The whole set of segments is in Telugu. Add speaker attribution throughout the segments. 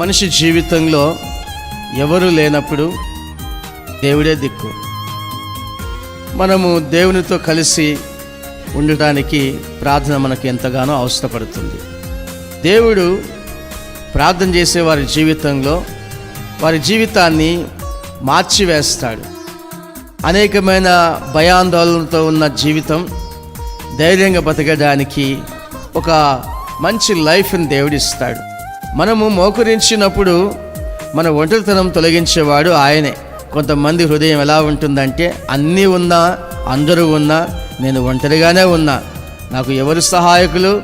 Speaker 1: మనిషి జీవితంలో ఎవరు లేనప్పుడు దేవుడే దిక్కు. మనము దేవునితో కలిసి ఉండటానికి ప్రార్థన మనకు ఎంతగానో అవసరపడుతుంది. దేవుడు ప్రార్థన చేసే వారి జీవితంలో వారి జీవితాన్ని మార్చివేస్తాడు. అనేకమైన భయాందోళనతో ఉన్న జీవితం ధైర్యంగా బతకడానికి ఒక మంచి లైఫ్ని దేవుడిస్తాడు. మనము మోకరించినప్పుడు మన ఒంటరితనం తొలగించేవాడు ఆయనే. కొంతమంది హృదయం ఎలా ఉంటుందంటే అన్నీ ఉన్నా అందరూ ఉన్నా నేను ఒంటరిగానే ఉన్నా నాకు ఎవరు సహాయకులు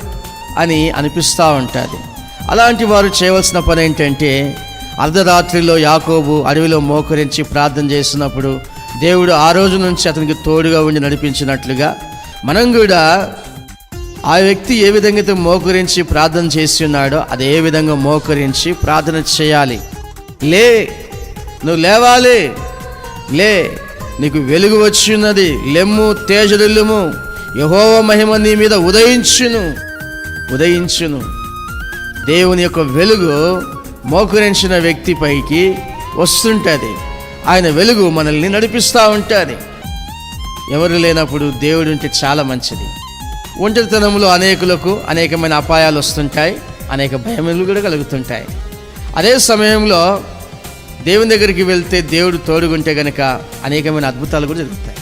Speaker 1: అని అనిపిస్తూ ఉంటుంది. అలాంటి వారు చేయవలసిన పని ఏంటంటే అర్ధరాత్రిలో యాకోబు అడవిలో మోకరించి ప్రార్థన చేసినప్పుడు దేవుడు ఆ రోజు నుంచి అతనికి తోడుగా ఉండి నడిపించినట్లుగా మనం కూడా ఆ వ్యక్తి ఏ విధంగా అయితే మోకరించి ప్రార్థన చేసి ఉన్నాడో అదే విధంగా మోకరించి ప్రార్థన చేయాలి. లే నువ్వు లేవాలి. లే నీకు వెలుగు వచ్చిన్నది లెమ్ము తేజదిల్లుము. యహోవ మహిమ నీ మీద ఉదయించును. ఉదయించును. దేవుని యొక్క వెలుగు మోకరించిన వ్యక్తి పైకి వస్తుంటుంది. ఆయన వెలుగు మనల్ని నడిపిస్తూ ఉంటుంది. ఎవరు లేనప్పుడు దేవుడు ఉంటే చాలా మంచిది. ఒంటరితనంలో అనేకులకు అనేకమైన అపాయాలు వస్తుంటాయి అనేక భయములు కూడా కలుగుతుంటాయి. అదే సమయంలో దేవుని దగ్గరికి వెళ్తే దేవుడు తోడుగుంటే గనక అనేకమైన అద్భుతాలు కూడా జరుగుతాయి.